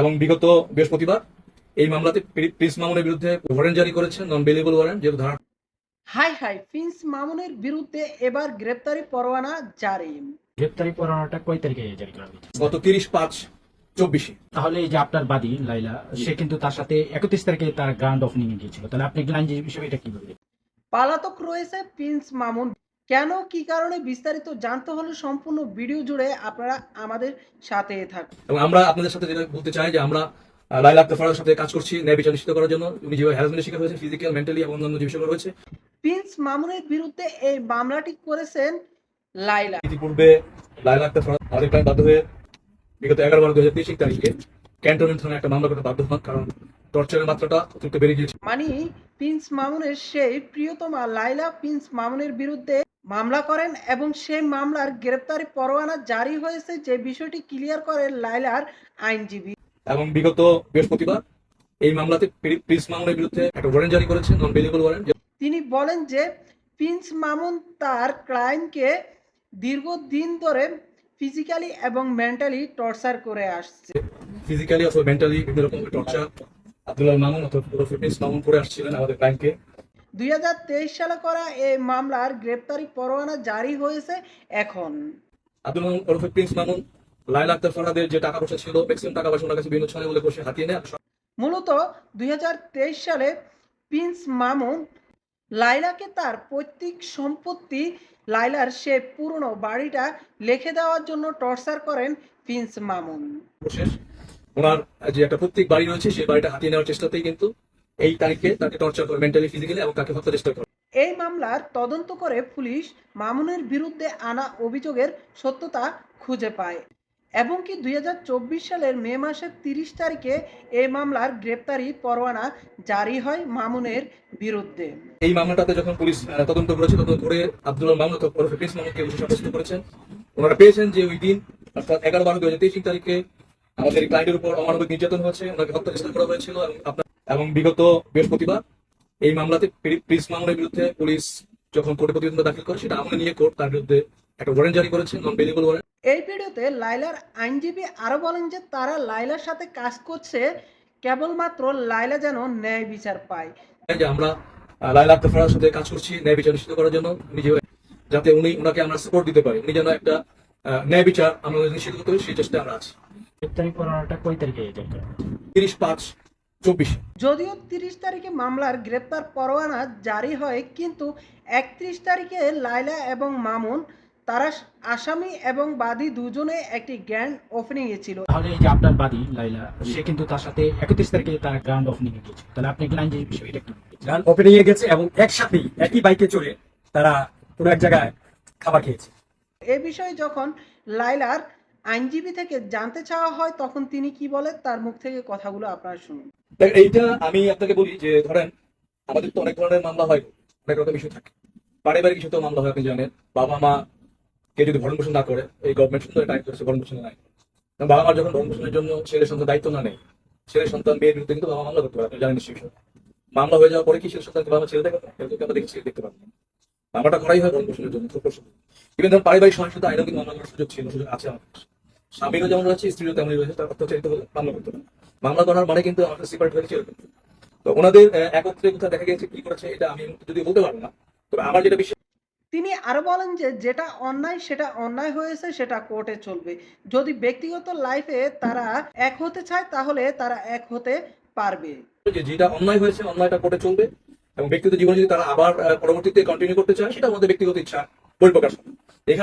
এবং বিগত বৃহস্পতিবার এই মামলাতে প্রিন্স মামুনের বিরুদ্ধে ওয়ারেন্ট জারি করেছেন নন বেলেবল ওয়ারেন্ট যেহেতু ধারা হাই হাই প্রিন্স মামুনের বিরুদ্ধে এবার গ্রেপ্তারি পরোয়ানা জারি। গ্রেপ্তারি পরোয়ানাটা কয় তারিখে জারি করা হয়েছে? গত তিরিশ পাঁচ চব্বিশে। তাহলে এই যে আপনার বাদী লাইলা সে কিন্তু তার সাথে একত্রিশ তারিখে তার গ্রান্ড ওপেনিং এ গিয়েছিল। তাহলে আপনি আইনজীবী হিসেবে এটা কি বলবেন পালাতক রয়েছে প্রিন্স মামুন। কেন কি কারণে বিস্তারিত জানতে হলে সম্পূর্ণ ভিডিও জুড়ে আপনারা আমাদের সাথে থাকুন। এবং আমরা আপনাদের সাথে যেটা বলতে চাই যে আমরা লাইলা আক্তার সাথে কাজ করছি ন্যায় বিচার নিশ্চিত করার জন্য। উনি যেভাবে হ্যারাসমেন্টের শিকার হয়েছে ফিজিক্যাল মেন্টালি এবং অন্যান্য যে বিষয়গুলো রয়েছে প্রিন্স মামুনের বিরুদ্ধে এই মামলাটি করেছেন লাইলা ইতিপূর্বে লাইলা আক্তার আমাদের ক্লায়েন্ট বাধ্য হয়ে বিগত এগারো বারো দু হাজার তেইশ তারিখে ক্যান্টনমেন্ট থানায় একটা মামলা করতে বাধ্য হন কারণ টর্চারের মাত্রাটা অতিরিক্ত বেড়ে গিয়েছে। মানে প্রিন্স মামুনের সেই প্রিয়তমা লাইলা প্রিন্স মামুনের বিরুদ্ধে মামলা করেন এবং সেই মামলার গ্রেপ্তারি পরোয়ানা জারি হয়েছে যে বিষয়টি ক্লিয়ার করেন লাইলার আইনজীবী। এবং বিগত বৃহস্পতিবার এই মামলাতে প্রিন্স মামুনের বিরুদ্ধে একটা ওয়ারেন্ট জারি করেছেন নন বেলেবল ওয়ারেন্ট তিনি বলেন যে প্রিন্স মামুন তার ক্লায়েন্টকে দীর্ঘদিন ধরে ফিজিক্যালি এবং মেন্টালি টর্চার করে আসছে। ফিজিক্যালি অথবা মেন্টালি বিভিন্ন রকম টর্চার আব্দুল্লাহ মামুন অথবা প্রিন্স মামুন করে আসছিলেন আমাদের ক্লায়েন্টকে দুই সালে করা এই মামলার গ্রেপ্তারি পরোয়ানা জারি হয়েছে এখন। আব্দুল মামুন ওরফে প্রিন্স মামুন লাইলা আক্তার ফরহাদের যে টাকা পয়সা ছিল ম্যাক্সিমাম টাকা পয়সা ওনার কাছে বিভিন্ন ছলে বলে বসে হাতিয়ে নেয় মূলত দুই সালে প্রিন্স মামুন লাইলাকে তার পৈতৃক সম্পত্তি লাইলার সে পুরনো বাড়িটা লিখে দেওয়ার জন্য টর্চার করেন প্রিন্স মামুন। ওনার যে একটা প্রত্যেক বাড়ি রয়েছে সেই বাড়িটা হাতিয়ে নেওয়ার চেষ্টাতেই কিন্তু এই তারিখে তাকে টর্চার করে মেন্টালি ফিজিক্যালি এবং তাকে হত্যা চেষ্টা করে এই মামলার তদন্ত করে পুলিশ মামুনের বিরুদ্ধে আনা অভিযোগের সত্যতা খুঁজে পায়। এবং কি দুই সালের মে মাসের তিরিশ তারিখে এই মামলার গ্রেপ্তারি পরোয়ানা জারি হয় মামুনের বিরুদ্ধে। এই মামলাটাতে যখন পুলিশ তদন্ত করেছে তদন্ত করে আব্দুল্লাহ মামুন ওরফে প্রিন্স মামুনকে সাব্যস্ত করেছেন। ওনারা পেয়েছেন যে ওই দিন অর্থাৎ এগারো বারো দু তারিখে আমাদের ক্লায়েন্টের উপর অমানবিক নির্যাতন হয়েছে ওনাকে হত্যা চেষ্টা করা হয়েছিল এবং আপনার এবং বিগত বৃহস্পতিবার এই মামলাতে প্রিন্স মামুনের বিরুদ্ধে পুলিশ যখন কোর্টে প্রতিবেদন দাখিল করে সেটা আমলে নিয়ে কোর্ট তার বিরুদ্ধে একটা ওয়ারেন্ট জারি করেছে নন বেলেবল ওয়ারেন্ট এই ভিডিওতে লাইলার আইনজীবী আরও বলেন যে তারা লাইলার সাথে কাজ করছে কেবলমাত্র লাইলা যেন ন্যায় বিচার পায়। যে আমরা লাইলা আক্তার সাথে কাজ করছি ন্যায় বিচার নিশ্চিত করার জন্য নিজে যাতে উনি ওনাকে আমরা সাপোর্ট দিতে পারি উনি যেন একটা আহ, ন্যায় বিচার আমরা নিশ্চিত করতে সেই চেষ্টা আমরা আছি। গ্রেপ্তারি পরোয়ানাটা কয় তারিখে তিরিশ পাঁচ চব্বিশ যদিও তিরিশ তারিখে মামলার গ্রেপ্তার পরোয়ানা জারি হয় কিন্তু একত্রিশ তারিখে লাইলা এবং মামুন তারা আসামি এবং বাদী দুজনে একটি গ্র্যান্ড ওপেনিং এ ছিল। তাহলে এই যে আপনার বাদী লাইলা সে কিন্তু তার সাথে একত্রিশ তারিখে তার গ্রান্ড ওপেনিং এ গিয়েছিল। তাহলে আপনি আইনজীবী হিসেবে এটা গান ওপেনিং এ গেছে এবং একসাথেই একই বাইকে চড়ে তারা কোনো এক জায়গায় খাবার খেয়েছে। এ বিষয়ে যখন লাইলার আইনজীবী থেকে জানতে চাওয়া হয় তখন তিনি কি বলে তার মুখ থেকে কথাগুলো আপনারা শুনুন। দেখ, এইটা আমি আপনাকে বলি যে ধরেন আমাদের তো অনেক ধরনের মামলা হয় অনেক রকম ইস্যু থাকে। পারিবারিক ইস্যুতেও মামলা হয় আপনি জানেন। বাবা মা কে যদি ভরণ পোষণ না করে এই গভর্নমেন্ট সুন্দর টাইম করেছে ভরণ পোষণ নাই বাবা মা যখন ভরণ পোষণের জন্য ছেলে সন্তান দায়িত্ব না নেই ছেলে সন্তান মেয়ের বিরুদ্ধে কিন্তু বাবা মামলা করতে পারে আপনি জানেন বিষয়। মামলা হয়ে যাওয়ার পরে কি ছেলে সন্তানকে বাবা ছেলে দেখে এরকম আমরা দেখছি দেখতে পাবো। মামলাটা করাই হয় ভরণ পোষণের জন্য ইভেন ধরুন পারিবারিক সহিংসতা আইনেও কিন্তু মামলা করার সুযোগ ছিল সুযোগ আছে আমাদের স্বামীরও যেমন রয়েছে স্ত্রীরও তেমনই রয়েছে তার অত্যাচারিত হলে মামলা করতে পারে। মামলা করার মানে কিন্তু আমাদের হয়েছে এরকম। তো ওনাদের একত্রে কোথাও দেখা গেছে কি করেছে এটা আমি যদি বলতে পারব না তবে আমার যেটা বিশ্বাস তিনি আরও বলেন যে যেটা অন্যায় সেটা অন্যায় হয়েছে সেটা কোর্টে চলবে। যদি ব্যক্তিগত লাইফে তারা এক হতে চায় তাহলে তারা এক হতে পারবে। যেটা অন্যায় হয়েছে অন্যায়টা কোর্টে চলবে এবং ব্যক্তিগত জীবনে যদি তারা আবার পরবর্তীতে কন্টিনিউ করতে চায় সেটা আমাদের ব্যক্তিগত ইচ্ছা পরিপ্রকাশ এখানে